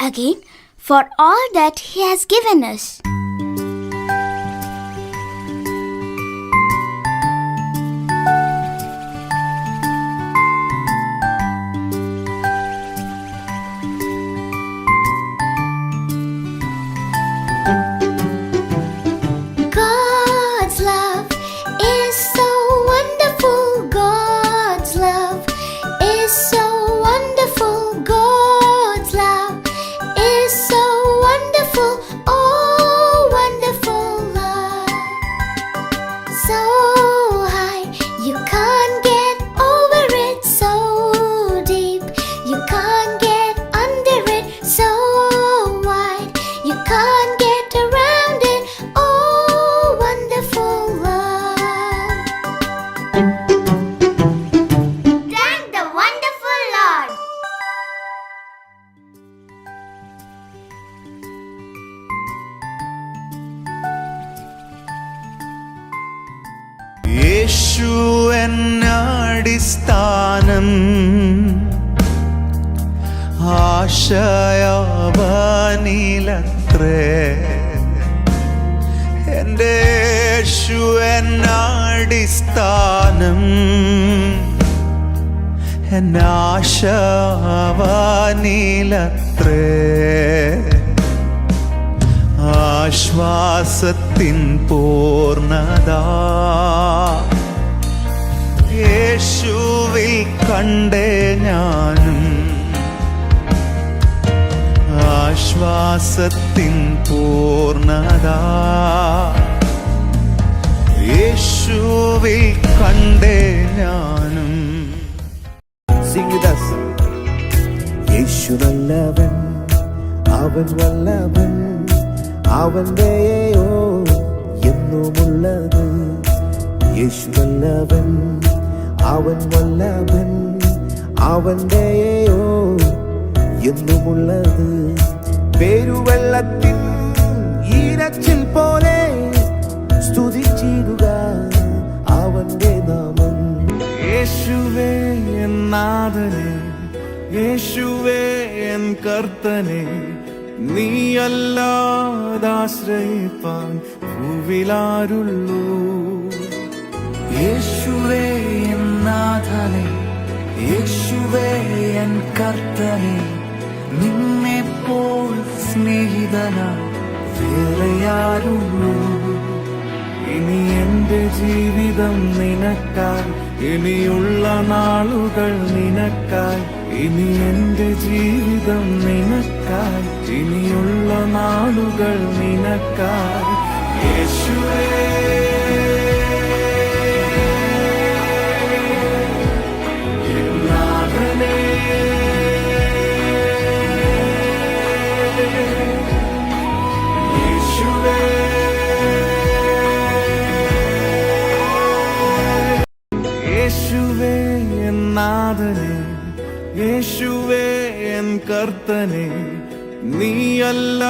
again for all that He has given us. യേശു എന്നടിസ്ഥാനം. ആശയവനിലത്രേ. എന്റെ യേശു എന്നടിസ്ഥാനം. എന്നാശവനിലത്രേ ആശ്വാസത്തിൻ പൂർണത. യേശുവിൽ കണ്ടേ ഞാനും. ആശ്വാസത്തിൻ പൂർണത. യേശുവിൽ കണ്ടേ ഞാനും. സിംഗിദാസ്. യേശു വല്ലവൻ അവൻ വല്ലവൻ അവന്റെയോ എന്നുമുള്ളത്. യേശു നല്ലവൻ അവൻ വല്ലവൻ ദയോ എന്നുമുള്ളത്. പേരുവെള്ളത്തിൻ ഈരച്ചിൽ പോലെ സ്തുതിച്ചിടുക അവന്റെ നാമം. യേശുവേ എൻ നാഥനെ യേശുവേ എൻ കർത്തനെ നീയല്ലാതാശ്രയിപ്പാൻ ഭൂവിലാരുള്ളൂ യേശുവേ നാഥനെ യേശുവേ എൻ കർത്തനെ നിന്നെ പോൽ സ്നേഹിതന വേറെയാരുള്ളൂ ഇനി എന്റെ ജീവിതം നിനക്കായി ഇനിയുള്ള നാളുകൾ നിനക്കായി ഇനി എന്റെ ജീവിതം നിനക്കായി ഇനിയുള്ള നാളുകൾ നിനക്കായി. യേശുവേ. എൻ നാഥനെ യേശുവേ എൻ കർത്തനെ നീയല്ലാതാശ്രയി